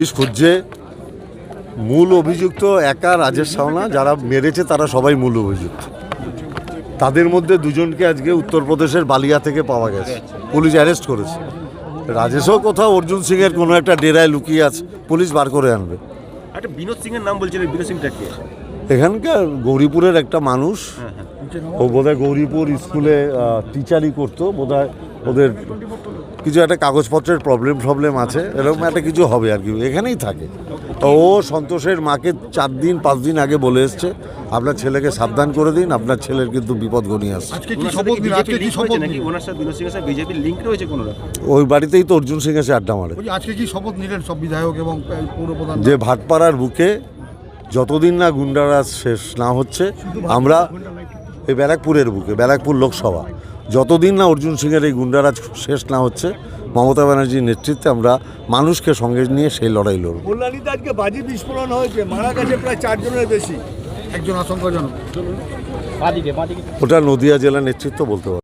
Police খুঁজছে। মূল অভিযুক্ত একা রাজেশ সাওনা যারা মেরেছে তারা সবাই মূল অভিযুক্ত। তাদের মধ্যে দুজনকে আজকে উত্তরপ্রদেশের বালিয়া থেকে পাওয়া গেছে। পুলিশ অ্যারেস্ট করেছে। রাজেশও কোথাও অর্জুন সিংয়ের কোনো একটা ডেরায় লুকিয়ে আছে। পুলিশ বার করে আনবে। একটা বিনোদ সিং এর নাম বলছিলেন বিনোদ সিংটা কে? এখানকার গৌরীপুরের একটা মানুষ। হ্যাঁ হ্যাঁ। ও বোধহয় গৌরীপুর স্কুলে টিচারই করতো। বোধহয় ওদের কিছু একটা কাগজপত্রের প্রবলেম প্রবলেম আছে এরকম একটা কিছু হবে আর কি এখানেই থাকে। তো ও সন্তোষের মাকে চার দিন পাঁচ দিন আগে বলে এসছে আপনার ছেলেকে সাবধান করে দিন আপনার ছেলের কিন্তু বিপদ ঘনিয়ে আসছে। ওই বাড়িতেই তো অর্জুন সিং এসে আড্ডা মারে। আজকে কি শপথ নিলেন সব বিধায়ক এবং যে ভাটপাড়ার বুকে যতদিন না গুন্ডারা শেষ না হচ্ছে আমরা এই ব্যারাকপুরের বুকে ব্যারাকপুর লোকসভা যতদিন না অর্জুন সিংয়ের এই গুন্ডারাজ শেষ না হচ্ছে মমতা ব্যানার্জির নেতৃত্বে আমরা মানুষকে সঙ্গে নিয়ে সেই লড়াই লড়ব। কল্যাণীতে আজকে বাজি বিস্ফোরণ হয়েছে মারা গেছে প্রায় চারজনের বেশি। একজন আশঙ্কাজনক ওটা নদিয়া জেলা নেতৃত্ব বলতে পারে।